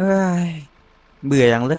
เฮ้ยเบื่ออย่างเลย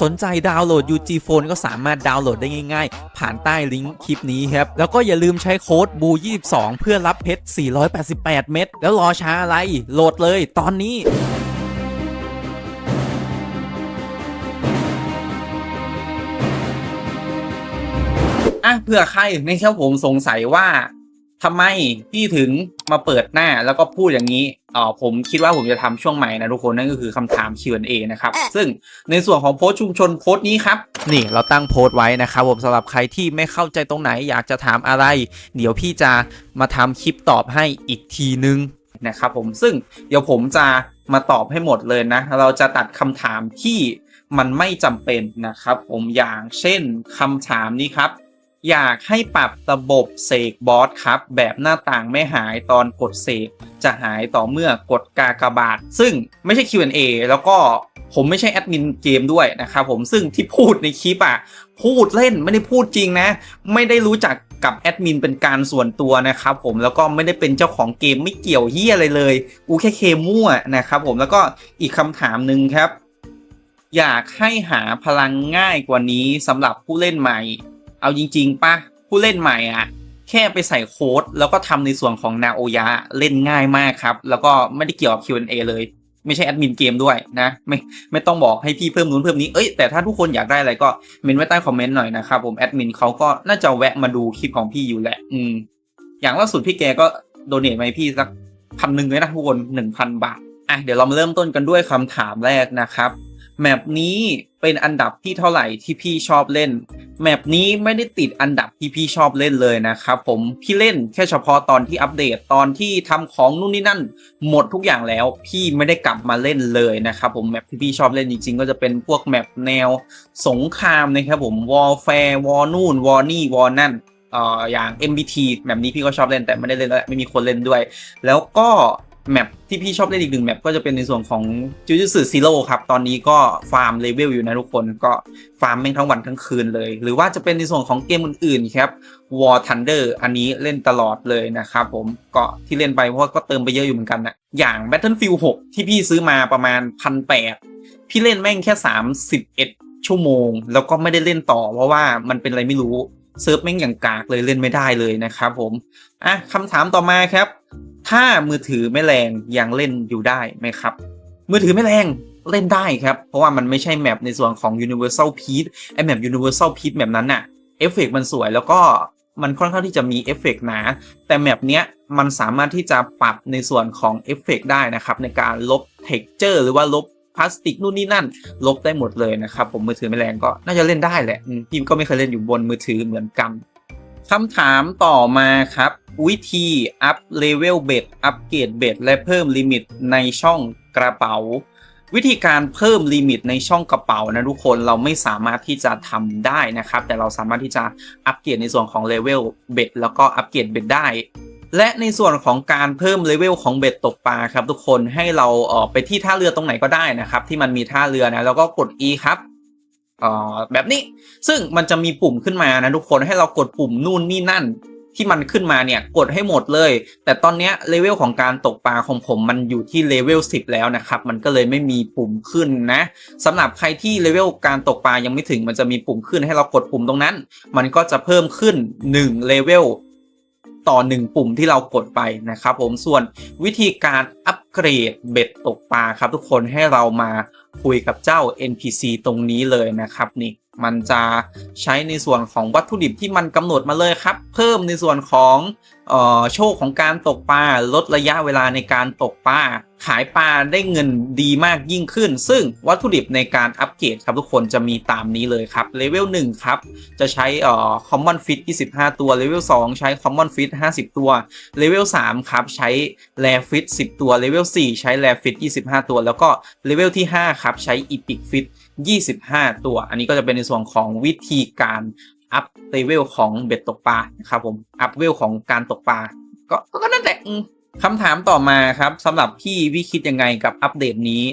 สนใจดาวน์โหลด UG Phone ก็สามารถดาวน์โหลดได้ง่ายๆ ผ่านใต้ลิงก์คลิปนี้ครับ แล้วก็อย่าลืมใช้โค้ด BU22 เพื่อรับเพชร 488 เม็ดแล้วรอช้าอะไรโหลดเลยตอนนี้อะเผื่อใครในเช่าผมสงสัยว่า ทำไมพี่ถึงมาเปิดหน้าแล้วก็พูดอย่างนี้อ๋อผมคิดว่าผมจะทำช่วงใหม่นะทุกคนนั่นก็คือคำถาม Q&A นะครับ ซึ่งในส่วนของโพสต์ชุมชนโพสต์นี้ครับนี่เราตั้งโพสต์ไว้นะครับผมสำหรับใครที่ไม่เข้าใจตรงไหนอยากจะถามอะไร เดี๋ยวพี่จะมาทำคลิปตอบให้อีกทีนึงนะครับผมซึ่งเดี๋ยวผมจะมาตอบให้หมดเลยนะ เราจะตัดคำถามที่มันไม่จำเป็นนะครับ ผมอย่างเช่นคำถามนี้ครับ อยากให้ปรับระบบเสกบอสครับ แบบหน้าต่างไม่หายตอนกดเสกจะหายต่อเมื่อกดกากบาท ซึ่งไม่ใช่ Q&A แล้วก็ผมไม่ใช่แอดมินเกมด้วยนะครับผมซึ่งที่พูดในคลิปอะพูดเล่นไม่ได้พูดจริงนะ ไม่ได้รู้จักกับแอดมินเป็นการส่วนตัวนะครับผมแล้วก็ไม่ได้เป็นเจ้าของเกมไม่เกี่ยวเฮียอะไรเลย กูแค่เคมั่วนะครับผมแล้วก็อีกคำถามหนึ่งครับ อยากให้หาพลังง่ายกว่านี้สำหรับผู้เล่นใหม่ เอาจริงๆปะผู้เล่นใหม่อะแค่ไปใส่โค้ด แล้วก็ทำในส่วนของนาโอยะเล่นง่ายมากครับ แล้วก็ไม่ได้เกี่ยวกับ Q&A เลยไม่ใช่แอดมินเกมด้วยนะ ไม่ไม่ต้องบอกให้พี่เพิ่มนู้นเพิ่มนี้ เอ้ยแต่ถ้าทุกคนอยากได้อะไรก็เมนไว้ใต้คอมเมนต์หน่อยนะครับผมแอดมินเขาก็น่าจะแวะมาดูคลิปของพี่อยู่แหละ อืม อย่างล่าสุดพี่แกก็โดเนทมาให้พี่สักพันหนึ่งเลยนะทุกคนหนึ่งพันบาท อะเดี๋ยวเรามาเริ่มต้นกันด้วยคำถามแรกนะครับ แมปนี้เป็นอันดับที่เท่าไหร่ที่พี่ชอบเล่น แมปนี้ไม่ได้ติดอันดับที่พี่ชอบเล่นเลยนะครับผมพี่เล่นแค่เฉพาะตอนที่อัปเดตตอนที่ทำของนู่นนี่นั่น หมดทุกอย่างแล้ว พี่ไม่ได้กลับมาเล่นเลยนะครับผมแมปที่พี่ชอบเล่นจริงๆ ก็จะเป็นพวกแมปแนวสงครามนะครับผมวอลแฟร์วอนู่นวอนี่วอนั่นอออย่าง MBT แบบนี้พี่ก็ชอบเล่นแต่ไม่ได้เล่นแล้วไม่มีคนเล่นด้วย แล้วก็ แมปที่พี่ชอบเล่นอีกหนึ่งแมปก็จะเป็นในส่วนของจูจูสึซีโร่ครับ ตอนนี้ก็ฟาร์มเลเวลอยู่นะทุกคนก็ฟาร์มแม่งทั้งวันทั้งคืนเลย หรือว่าจะเป็นในส่วนของเกมอื่นๆครับ War Thunder อันนี้เล่นตลอดเลยนะครับผมก็ที่เล่นไปเพราะก็เติมไปเยอะอยู่เหมือนกันนะอย่าง Battlefield 6 ที่พี่ซื้อมาประมาณพันแปดพี่เล่นแม่งแค่ 31 ชั่วโมง แล้วก็ไม่ได้เล่นต่อ เพราะว่ามันเป็นอะไรไม่รู้เซิร์ฟแม่งอย่างกากเลยเล่นไม่ได้เลยนะครับผมอะคำถามต่อมาครับ ถ้ามือถือไม่แรงยังเล่นอยู่ได้ไหมครับ มือถือไม่แรงเล่นได้ครับ เพราะว่ามันไม่ใช่แมปในส่วนของ Universal p e a c ไอแมป Universal p e a c แบบนั้นน่ะเอฟเฟกมันสวยแล้วก็มันค่อนข้างที่จะมีเอฟเฟกหนา แต่แมปเนี้ยมันสามารถที่จะปรับในส่วนของเอฟเฟกได้นะครับ ในการลบเท็กเจอร์หรือว่าลบพลาสติกนู่นนี่นั่น ลบได้หมดเลยนะครับ ผมมือถือไม่แรงก็น่าจะเล่นได้แหละอืมพี่ก็ไม่เคยเล่นอยู่บนมือถือเหมือนกันคำถามต่อมาครับ วิธีอัพเลเวลเบ็ดอัปเกรดเบ็ดและเพิ่มลิมิตในช่องกระเป๋า วิธีการเพิ่มลิมิตในช่องกระเป๋านะทุกคนเราไม่สามารถที่จะทำได้นะครับ แต่เราสามารถที่จะอัปเกรดในส่วนของเลเวลเบ็ดแล้วก็อัปเกรดเบ็ดได้และในส่วนของการเพิ่มเลเวลของเบ็ดตกปลาครับ ทุกคนให้เราเออไปที่ท่าเรือตรงไหนก็ได้นะครับ ที่มันมีท่าเรือนะแล้วก็กด E ครับเออแบบนี้ซึ่งมันจะมีปุ่มขึ้นมานะทุกคนให้เรากดปุ่มนู่นนี่นั่น ที่มันขึ้นมาเนี่ยกดให้หมดเลย แต่ตอนเนี้ยเลเวลของการตกปลาของผมมันอยู่ที่เลเวล10 แล้วนะครับ มันก็เลยไม่มีปุ่มขึ้นนะสำหรับใครที่เลเวลการตกปลายังไม่ถึงมันจะมีปุ่มขึ้นให้เรากดปุ่มตรงนั้น มันก็จะเพิ่มขึ้น1เลเวลต่อ 1 ปุ่มที่เรากดไปนะครับผมส่วนวิธีการอัปเกรดเบ็ดตกปลาครับทุกคนให้เรามาคุยกับเจ้า NPC ตรงนี้เลยนะครับนี่ มันจะใช้ในส่วนของวัตถุดิบที่มันกำหนดมาเลยครับ เพิ่มในส่วนของออโชคของการตกปลาลดระยะเวลาในการตกปลา ขายปลาได้เงินดีมากยิ่งขึ้น ซึ่งวัตถุดิบในการอัปเกรดครับทุกคนจะมีตามนี้เลยครับเลเวล1ครับ จะใช้เอ่อ common fit 25 ตัวเลเวล2ใช้ common fit 50 ตัวเลเวล3ครับ ใช้ rare fit 10 ตัวเลเวล4ใช้ rare fit 25 ตัว แล้วก็เลเวลที่ 5 ครับ ใช้ epic fit 25 ตัว อันนี้ก็จะเป็นในส่วนของวิธีการอัพเลเวลของเบ็ดตกปลานะครับผมอัพเวลของการตกปลาก็ก็นั่นแหละ คำถามต่อมาครับสำหรับพี่พี่คิดยังไงกับอัปเดตนี้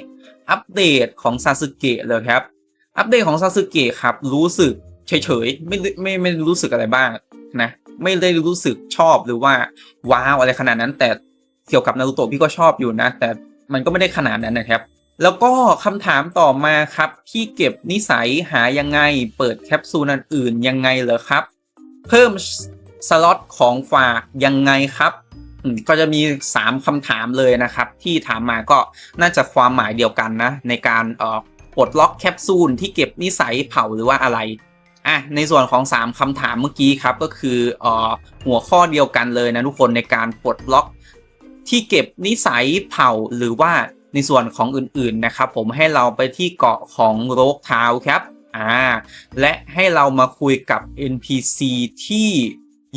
อัปเดตของซาสึเกะเลยครับ อัปเดตของซาสึเกะครับรู้สึกเฉยๆไม่ไม่ไม่รู้สึกอะไรบ้างนะไม่ได้รู้สึกชอบหรือว่าว้าวอะไรขนาดนั้น แต่เกี่ยวกับนารูโตะพี่ก็ชอบอยู่นะ แต่มันก็ไม่ได้ขนาดนั้นนะครับ แล้วก็คำถามต่อมาครับที่เก็บนิสัยหายังไง เปิดแคปซูลอันอื่นยังไงเหรอครับ เพิ่มสล็อตของฝากยังไงครับ ก็จะมี 3คำถามเลยนะครับ ที่ถามมาก็น่าจะความหมายเดียวกันนะ ในการเอ่อปลดล็อกแคปซูลที่เก็บนิสัยเผาหรือว่าอะไรอะในส่วนของ 3คำถามเมื่อกี้ครับ ก็คือเอ่อหัวข้อเดียวกันเลยนะทุกคนในการปลดล็อกที่เก็บนิสัยเผาหรือว่าในส่วนของอื่นๆนะครับ ผมให้เราไปที่เกาะของโรกท้าวครับอ่าและให้เรามาคุยกับ NPC ที่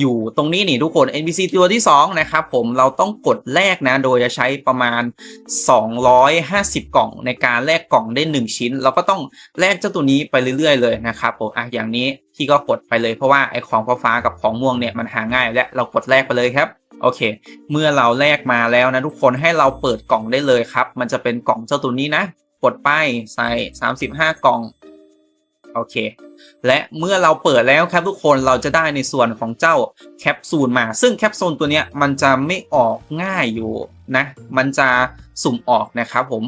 อยู่ตรงนี้นี่ทุกคน NPC ตัวที่ 2 นะครับผมเราต้องกดแลกนะ โดยจะใช้ประมาณ 250 กล่องในการแลกกล่องได้ 1 ชิ้น เราก็ต้องแลกเจ้าตัวนี้ไปเรื่อยๆ เลยนะครับผมอะอย่างนี้ที่ก็กดไปเลยเพราะว่าไอของฟ้ากับของม่วงเนี่ยมันหาง่ายและเรากดแลกไปเลยครับโอเค เมื่อเราแลกมาแล้วนะทุกคนให้เราเปิดกล่องได้เลยครับ มันจะเป็นกล่องเจ้าตัวนี้นะ กดไปใส่ 35 กล่อง โอเค และเมื่อเราเปิดแล้วครับทุกคนเราจะได้ในส่วนของเจ้าแคปซูลมา ซึ่งแคปซูลตัวเนี้ยมันจะไม่ออกง่ายอยู่นะ มันจะสุ่มออกนะครับผม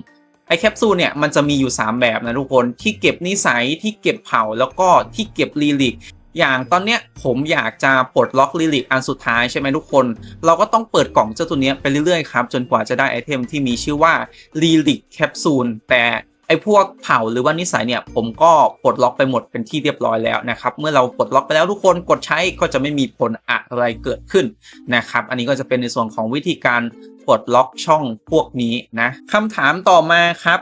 ไอแคปซูลเนี่ยมันจะมีอยู่ 3 แบบนะทุกคนที่เก็บนิสัยที่เก็บเผาแล้วก็ที่เก็บลีลิกอย่างตอนเนี้ยผมอยากจะปลดล็อกลิลิกอันสุดท้ายใช่ไหมทุกคน เราก็ต้องเปิดกล่องเจ้าตัวเนี้ยไปเรื่อยๆครับ จนกว่าจะได้ไอเทมที่มีชื่อว่าลิลิกแคปซูลแต่ ไอพวกเผ่าหรือว่านิสัยเนี่ยผมก็ปลดล็อกไปหมดเป็นที่เรียบร้อยแล้วนะครับ เมื่อเราปลดล็อกไปแล้วทุกคนกดใช้ก็จะไม่มีผลอะไรเกิดขึ้นนะครับ อันนี้ก็จะเป็นในส่วนของวิธีการปลดล็อกช่องพวกนี้นะคำถามต่อมาครับ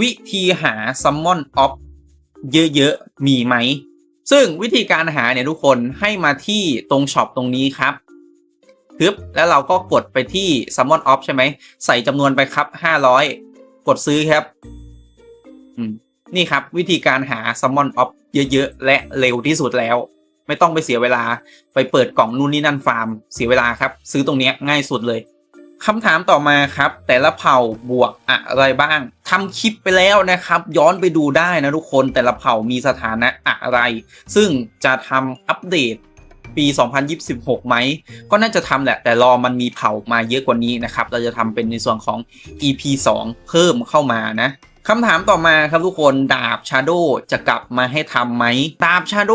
วิธีหา Summon of เยอะๆ มีไหม ซึ่งวิธีการหาเนี่ยทุกคนให้มาที่ตรงช็อปตรงนี้ครับปึ๊บแล้วเราก็กดไปที่ Summon Off ใช่ไหม ใส่จำนวนไปครับ 500 กดซื้อครับ นี่ครับวิธีการหา Summon Off เยอะๆ และเร็วที่สุดแล้ว ไม่ต้องไปเสียเวลาไปเปิดกล่องนู่นนี่นั่นฟาร์ม เสียเวลาครับ ซื้อตรงนี้ง่ายสุดเลยคำถามต่อมาครับ แต่ละเผ่าบวกอะไรบ้างทำคลิปไปแล้วนะครับ ย้อนไปดูได้นะทุกคนแต่ละเผ่ามีสถานะอะไร ซึ่งจะทำอัปเดตปี 2026 ไหม ก็น่าจะทำแหละ แต่รอมันมีเผ่ามาเยอะกว่านี้นะครับ เราจะทำเป็นในส่วนของ EP 2 เพิ่มเข้ามานะ คำถามต่อมาครับทุกคนดาบชาโดจะกลับมาให้ทำไหมดาบชาโด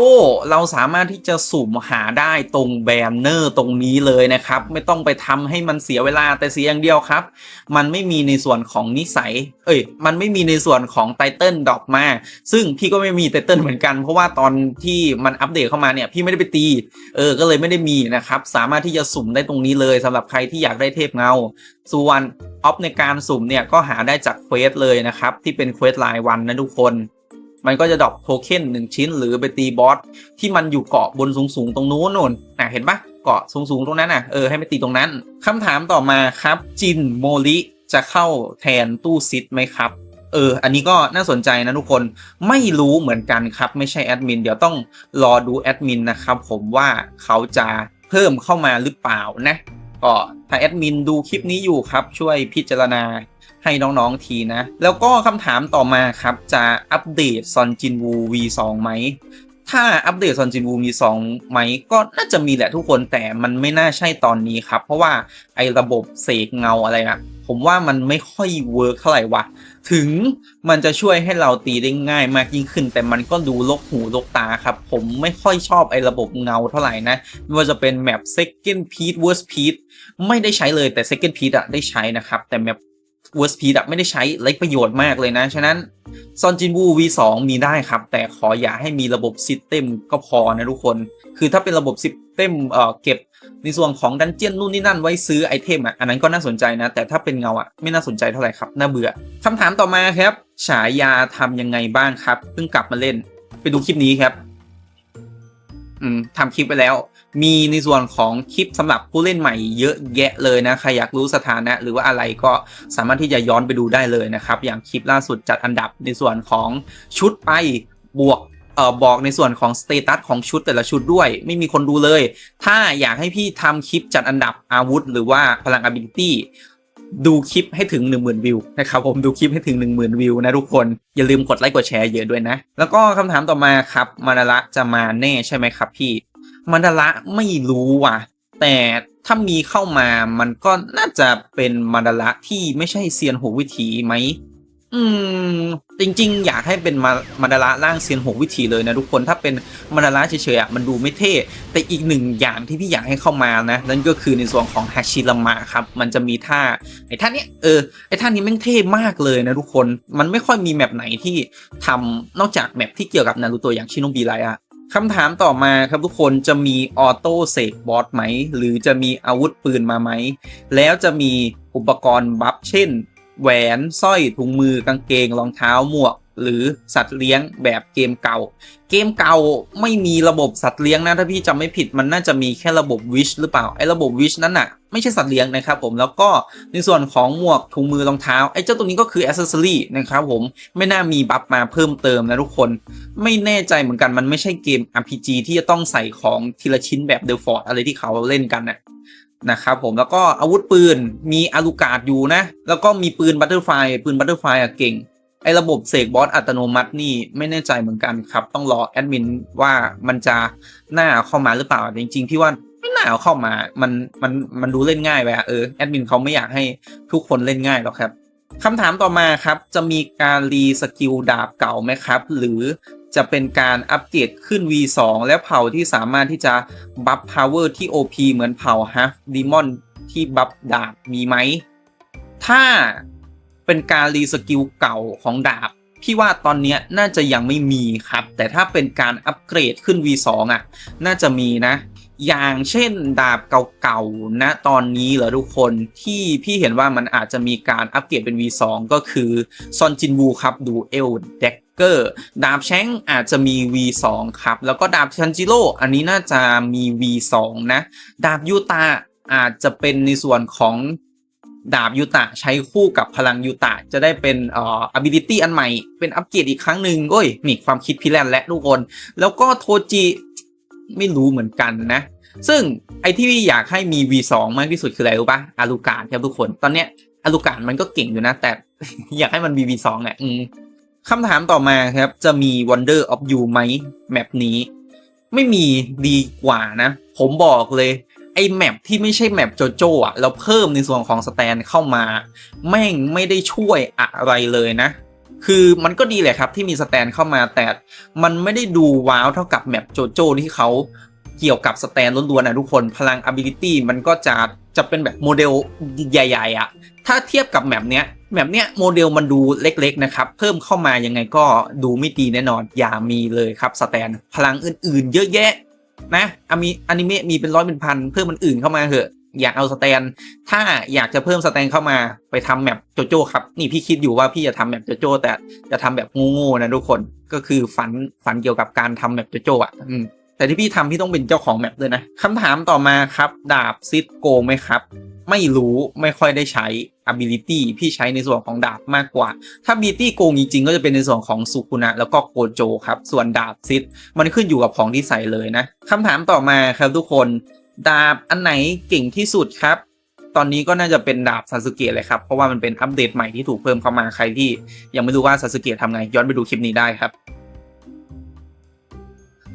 เราสามารถที่จะสุ่มหาได้ตรงแบนเนอร์ตรงนี้เลยนะครับ ไม่ต้องไปทำให้มันเสียเวลาแต่เสียอย่างเดียวครับ มันไม่มีในส่วนของนิสัย เอ้ย มันไม่มีในส่วนของไตเติลดอกมา ซึ่งพี่ก็ไม่มีไตเติลเหมือนกัน เพราะว่าตอนที่มันอัปเดตเข้ามาเนี่ยพี่ไม่ได้ไปตี เออ ก็เลยไม่ได้มีนะครับ สามารถที่จะสุ่มได้ตรงนี้เลยสำหรับใครที่อยากได้เทพเงาส่วนออฟในการสุ่มเนี่ยก็หาได้จากเควสเลยนะครับที่เป็นเควสรายวันนะทุกคน มันก็จะดรอปโทเค็นหนึ่งชิ้น หรือไปตีบอสที่มันอยู่เกาะบนสูงๆตรงนู้นนู่นอะเห็นปะเกาะสูงๆตรงนั้นอะเออให้ไปตีตรงนั้นคำถามต่อมาครับจินโมลิจะเข้าแทนตู้ซิดไหมครับเออ อันนี้ก็น่าสนใจนะทุกคน ไม่รู้เหมือนกันครับ ไม่ใช่แอดมิน เดี๋ยวต้องรอดูแอดมินนะครับผมว่าเขาจะเพิ่มเข้ามาหรือเปล่านะ ก็ถ้าแอดมินดูคลิปนี้อยู่ครับ ช่วยพิจารณา ให้น้องๆทีนะ แล้วก็คำถามต่อมาครับจะอัปเดตซอนจินวู V2 ไหมถ้าอัปเดตซอนจินวูมี2ไหมก็น่าจะมีแหละทุกคนแต่มันไม่น่าใช่ตอนนี้ครับ เพราะว่าไอ้ระบบเสกเงาอะไรนะผมว่ามันไม่ค่อยเวิร์กเท่าไหร่วะถึงมันจะช่วยให้เราตีได้ง่ายมากยิ่งขึ้น แต่มันก็ดูลกหูลกตาครับ ผมไม่ค่อยชอบไอ้ระบบเงาเท่าไหร่นะไม่ว่าจะเป็นแมป second piece worst piece ไม่ได้ใช้เลยแต่ second piece อะได้ใช้นะครับ แต่แมป เวอร์สพีดไม่ได้ใช้เล็กประโยชน์มากเลยนะ ฉะนั้นซอนจินบู V2 มีได้ครับ แต่ขออย่าให้มีระบบซิสเต็มก็พอนะทุกคน คือถ้าเป็นระบบซิสเต็มเอ่อเก็บในส่วนของดันเจียนนู่นนี่นั่นไว้ซื้อไอเทมอะอันนั้นก็น่าสนใจนะ แต่ถ้าเป็นเงาอะไม่น่าสนใจเท่าไหร่ครับ น่าเบื่อคำถามต่อมาครับ ฉายาทำยังไงบ้างครับเพิ่งกลับมาเล่น ไปดูคลิปนี้ครับ อืมทำคลิปไปแล้ว มีในส่วนของคลิปสำหรับผู้เล่นใหม่เยอะแยะเลยนะใครอยากรู้สถานะ หรือว่าอะไรก็สามารถที่จะย้อนไปดูได้เลยนะครับ อย่างคลิปล่าสุดจัดอันดับในส่วนของชุดไปบวกเอ่อบอกในส่วนของสเตตัสของชุดแต่ละชุดด้วย ไม่มีคนดูเลย ถ้าอยากให้พี่ทำคลิปจัดอันดับอาวุธ หรือว่าพลัง ability ดูคลิปให้ถึง 1 0,000 วิวนะครับผมดูคลิปให้ถึง 1 0,000 วิวนะทุกคนอย่าลืมกดไลค์กดแชร์เยอะด้วยนะ แล้วก็คำถามต่อมาครับมานาระจะมาแน่ใช่ไหมครับพี่ มานาระไม่รู้ว่ะ แต่ถ้ามีเข้ามามันก็น่าจะเป็นมานาระที่ไม่ใช่เซียนหกวิถีไหมอืม จริง ๆ อยากให้เป็นมามาดาระร่างเซียนหกวิธีเลยนะทุกคนถ้าเป็นมาดาระเฉยๆอะมันดูไม่เท่แต่อีกหนึ่งอย่างที่พี่อยากให้เข้ามานะ นั่นก็คือในส่วนของฮาชิรามะครับมันจะมีท่าไอ้ท่านี้เออไอ้ท่านี้แม่งเท่มากเลยนะทุกคนมันไม่ค่อยมีแมปไหนที่ทำนอกจากแมปที่เกี่ยวกับนารูโตะอย่างชิโนบิไรอะ คำถามต่อมาครับทุกคนจะมีออโต้เสกบอสไหม หรือจะมีอาวุธปืนมาไหม แล้วจะมีอุปกรณ์บัฟเช่น แหวนสร้อยถุงมือกางเกงรองเท้าหมวก หรือสัตว์เลี้ยงแบบเกมเก่า เกมเก่าไม่มีระบบสัตว์เลี้ยงนะถ้าพี่จำไม่ผิดมันน่าจะมีแค่ระบบวิชหรือเปล่าไอ้ระบบวิชนั้นน่ะไม่ใช่สัตว์เลี้ยงนะครับผมแล้วก็ในส่วนของหมวกถุงมือรองเท้าไอ้เจ้าตัวนี้ก็คืออ c เซอรี่นะครับผมไม่น่ามีบัฟมาเพิ่มเติมนะทุกคน ไม่แน่ใจเหมือนกันมันไม่ใช่เกม RPG ที่จะต้องใส่ของทีละชิ้นแบบเดลฟอร์ดอะไรที่เขาเล่นกันนะนะครับผมแล้วก็อาวุธปืนมีอาลูกาดอยู่นะ แล้วก็มีปืนบัตเตอร์ไฟปืนบัตเตอร์ไฟอะเก่ง ไอ้ระบบเสกบอสอัตโนมัตินี่ไม่แน่ใจเหมือนกันครับ ต้องรอแอดมินว่ามันจะหน่าเข้ามาหรือเปล่าจริงๆพี่ว่าไม่น่าเอาเข้ามา มันมันมันดูเล่นง่ายไปอะเออแอดมินเขาไม่อยากให้ทุกคนเล่นง่ายหรอกครับคำถามต่อมาครับ จะมีการรีสกิลดาบเก่าไหมครับ หรือจะเป็นการอัปเกรดขึ้น V2 และเผ่าที่สามารถที่จะบัฟพาวเวอร์ที่ OP เหมือนเผ่า Half Demon ที่บัฟดาบมีไหม ถ้า เป็นการรีสกิลเก่าของดาบพี่ว่าตอนนี้น่าจะยังไม่มีครับ แต่ถ้าเป็นการอัปเกรดขึ้น V2 อะ น่าจะมีนะ อย่างเช่นดาบเก่าๆนะตอนนี้เหรอทุกคนที่พี่เห็นว่ามันอาจจะมีการอัปเกรดเป็น V2 ก็คือซอนจินบูครับดูเอลเด็กเกอร์ดาบแชงอาจจะมี V2 ครับ แล้วก็ดาบชันจิโร่อันนี้น่าจะมี V2 นะ ดาบยูตาอาจจะเป็นในส่วนของ ดาบยูตะใช้คู่กับพลังยูตะจะได้เป็นเอ่อ ability อันใหม่ เป็นอัปเกรดอีกครั้งหนึ่งโอ้ยนี่ความคิดพี่แลนและทุกคน แล้วก็โทจิไม่รู้เหมือนกันนะ ซึ่งไอที่อยากให้มี V2 มากที่สุดคืออะไรรู้ปะอาลูการครับทุกคน ตอนเนี้ยอาลูการมันก็เก่งอยู่นะ แต่อยากให้มันมี V2 อะอืมคำถามต่อมาครับ จะมี Wonder of You ไหมแมปนี้ ไม่มีดีกว่านะ ผมบอกเลย ไอแมปที่ไม่ใช่แมปโจโจ้อะเราเพิ่มในส่วนของสแตนเข้ามา แม่งไม่ได้ช่วยอะไรเลยนะ คือมันก็ดีแหละครับที่มีสแตนเข้ามาแต่มันไม่ได้ดูว้าวเท่ากับแมปโจโจ้ที่เขาเกี่ยวกับสแตนล้วนๆนะทุกคนพลัง ability มันก็จะจะเป็นแบบโมเดลใหญ่ๆอะถ้าเทียบกับแมปเนี้ยแมปเนี้ยโมเดลมันดูเล็กๆนะครับ เพิ่มเข้ามายังไงก็ดูไม่ดีแน่นอน อย่ามีเลยครับสแตน พลังอื่นๆ เยอะแยะ นะอามีอนิเมะมีเป็นร้อยเป็นพันเพิ่มมันอื่นเข้ามาเหอะ อยากเอาสแตน ถ้าอยากจะเพิ่มสแตนเข้ามาไปทำแมปโจโจ้ครับ นี่พี่คิดอยู่ว่าพี่จะทำแมปโจโจ้แต่จะทำแบบงูๆนะทุกคนก็คือฝันฝันเกี่ยวกับการทำแมปโจโจ้อะอืม แต่ที่พี่ทำพี่ต้องเป็นเจ้าของแมปด้วยนะคำถามต่อมาครับ ดาบซิดโกงไหมครับ ไม่รู้ไม่ค่อยได้ใช้ ability พี่ใช้ในส่วนของดาบมากกว่า ถ้า ability โกงจริงๆ ก็จะเป็นในส่วนของสุคุนะแล้วก็โกโจครับ ส่วนดาบซิดมันขึ้นอยู่กับของที่ใส่เลยนะคำถามต่อมาครับทุกคน ดาบอันไหนเก่งที่สุดครับตอนนี้ก็น่าจะเป็นดาบซาสึเกะเลยครับ เพราะว่ามันเป็นอัปเดตใหม่ที่ถูกเพิ่มเข้ามาใครที่ยังไม่รู้ว่าซาสึเกะทำไงย้อนไปดูคลิปนี้ได้ครับ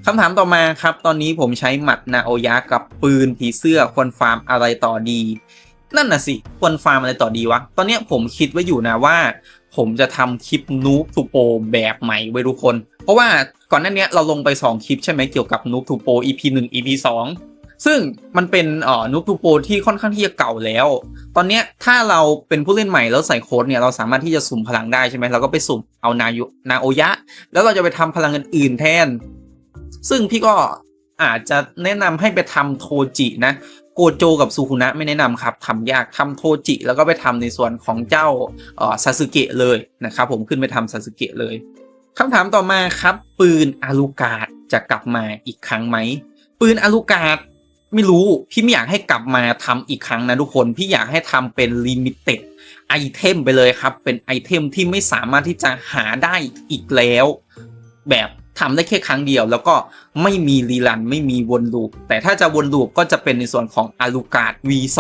คำถามต่อมาครับ ตอนนี้ผมใช้หมัดนาโอยะกับปืนผีเสื้อควรฟาร์มอะไรต่อดี นั่นน่ะสิ ควรฟาร์มอะไรต่อดีวะ ตอนนี้ผมคิดไว้อยู่นะว่า ผมจะทำคลิปนูบทูโปแบบใหม่ไว้ทุกคน เพราะว่าก่อนหน้าเนี้ยเราลงไป 2 คลิปใช่ไหมเกี่ยวกับนูบทูโป EP 1 EP 2 ซึ่งมันเป็นเอ่อนุกทูโปที่ค่อนข้างที่จะเก่าแล้ว ตอนนี้ถ้าเราเป็นผู้เล่นใหม่แล้วใส่โค้ดเนี่ยเราสามารถที่จะสุ่มพลังได้ใช่ไหมเราก็ไปสุ่มเอานายุนาโอยะ แล้วเราจะไปทำพลังอื่นๆแทน ซึ่งพี่ก็อาจจะแนะนำให้ไปทำโทจินะโกโจกับซูคุนะไม่แนะนำครับทำยากทำโทจิ แล้วก็ไปทำในส่วนของเจ้าซาสึเกะเลยนะครับผมขึ้นไปทำซาสึเกะเลยคำถามต่อมาครับ ปืนอาลูกาดจะกลับมาอีกครั้งไหม ปืนอาลูกาดไม่รู้ พี่ไม่อยากให้กลับมาทำอีกครั้งนะทุกคน พี่อยากให้ทำเป็นลิมิเต็ดไอเทมไปเลยครับ เป็นไอเทมที่ไม่สามารถที่จะหาได้อีกแล้ว แบบ ทำได้แค่ครั้งเดียว แล้วก็ไม่มีรีรันไม่มีวนลูป แต่ถ้าจะวนลูปก็จะเป็นในส่วนของอาลูกาด V2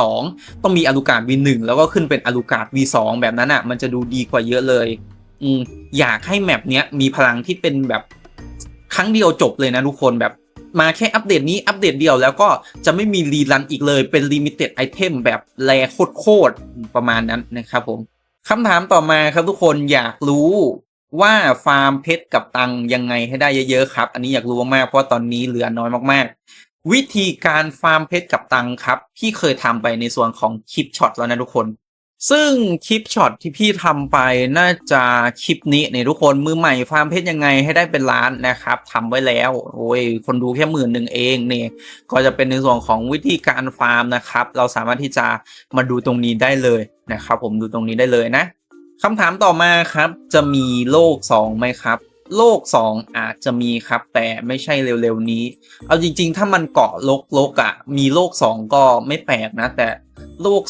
ต้องมีอาลูกาด V1 แล้วก็ขึ้นเป็นอาลูกาด V2 แบบนั้นอะมันจะดูดีกว่าเยอะเลยอืมอยากให้แมปเนี้ยมีพลังที่เป็นแบบครั้งเดียวจบเลยนะทุกคนแบบมาแค่อัปเดตนี้อัปเดตเดียวแล้วก็จะไม่มีรีรันอีกเลยเป็นลิมิเต็ดไอเทมแบบแรโคตรๆประมาณนั้นนะครับผมคำถามต่อมาครับทุกคนอยากรู้ ว่าฟาร์มเพชรกับตังยังไงให้ได้เยอะๆครับ อันนี้อยากรู้มากๆเพราะตอนนี้เหลือน้อยมากๆ วิธีการฟาร์มเพชรกับตังครับพี่เคยทำไปในส่วนของคลิปช็อตแล้วนะทุกคน ซึ่งคลิปช็อตที่พี่ทำไปน่าจะคลิปนี้เนี่ยทุกคนมือใหม่ฟาร์มเพชรยังไงให้ได้เป็นล้านนะครับทำไว้แล้วโอ้ยคนดูแค่หมื่นหนึ่งเองเนี่ยก็จะเป็นในส่วนของวิธีการฟาร์มนะครับ เราสามารถที่จะมาดูตรงนี้ได้เลยนะครับ ผมดูตรงนี้ได้เลยนะ คำถามต่อมาครับ จะมีโลก 2 ไหมครับ โลก 2 อาจจะมีครับ แต่ไม่ใช่เร็วๆนี้ เอาจริง ๆ ถ้ามันเกาะโลกโลกอะ่ะมีโลก 2 ก็ไม่แปลกนะ แต่โลก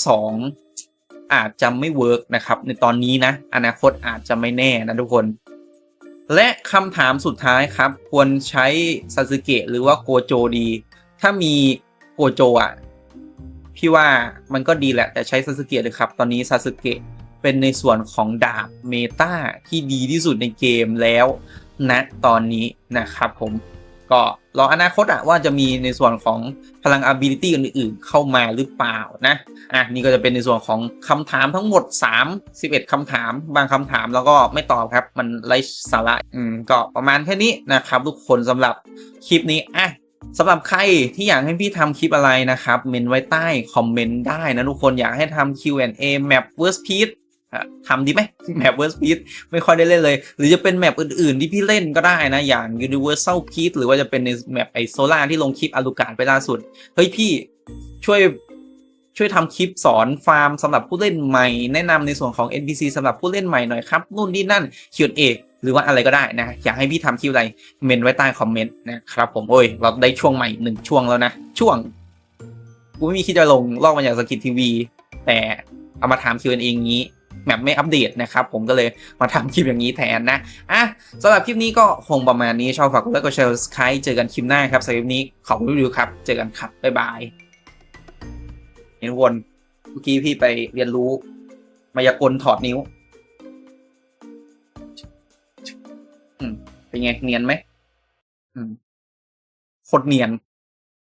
2 อาจจะไม่เวิร์กนะครับ ในตอนนี้นะ อนาคตอาจจะไม่แน่นะทุกคน และคำถามสุดท้ายครับ ควรใช้ซาสึเกะหรือว่าโกโจดี ถ้ามีโกโจอะพี่ว่ามันก็ดีแหละแต่ใช้ซาสึเกะเลยครับ ตอนนี้ซาสึเกะ เป็นในส่วนของดาบเมตาที่ดีที่สุดในเกมแล้วณนะตอนนี้นะครับผมก็รออนาคตอะว่าจะมีในส่วนของพลัง ability อื่นๆ เข้ามาหรือเปล่านะ อะนี่ก็จะเป็นในส่วนของคำถามทั้งหมด 3 11คำถาม บางคำถามแล้วก็ไม่ตอบครับ มันไร้สาระ อืม ก็ประมาณแค่นี้นะครับทุกคนสำหรับคลิปนี้อะสำหรับใครที่อยากให้พี่ทำคลิปอะไรนะครับ เมนไว้ใต้คอมเมนต์ได้นะทุกคนอยากให้ทำ Q&A map worst piece อะ ทำดีไหมแมปเวอร์สพีทไม่ค่อยได้เล่นเลย หรือจะเป็นแมปอื่นๆ ที่พี่เล่นก็ได้นะ อย่าง Universal p e a c หรือว่าจะเป็นในแมปไอโซล่าที่ลงคลิปอลูการไปล่าสุด เฮ้ยพี่ช่วยช่วยทำคลิปสอนฟาร์มสำหรับผู้เล่นใหม่ แนะนำในส่วนของ NPC สำหรับผู้เล่นใหม่หน่อยครับ นู่นนี่นั่น Q&A หรือว่าอะไรก็ได้นะ อยากให้พี่ทำคลิปอะไร เมนไว้ใต้คอมเมนต์นะครับผมโอ้ย เราได้ช่วงใหม่หนึ่งช่วงแล้วนะ ช่วง กูไม่มีคิดจะลงลอกมาจากสกิททีวี แต่เอามาถาม Q&A อย่างนี้ แมปไม่อัปเดตนะครับ ผมก็เลยมาทำคลิปอย่างนี้แทนนะ อะสำหรับคลิปนี้ก็คงประมาณนี้ชอบฝากกดไลค์กดแชร์สไครต์เจอกันคลิปหน้าครับสำหรับคลิปนี้ขอบคุณดูครับ เจอกันครับ บ๊ายบายเห็นวนเมื่อกี้พี่ไปเรียนรู้ มายากลถอดนิ้วอืมเป็นไงเนียนไหมอืมโคตรเนียน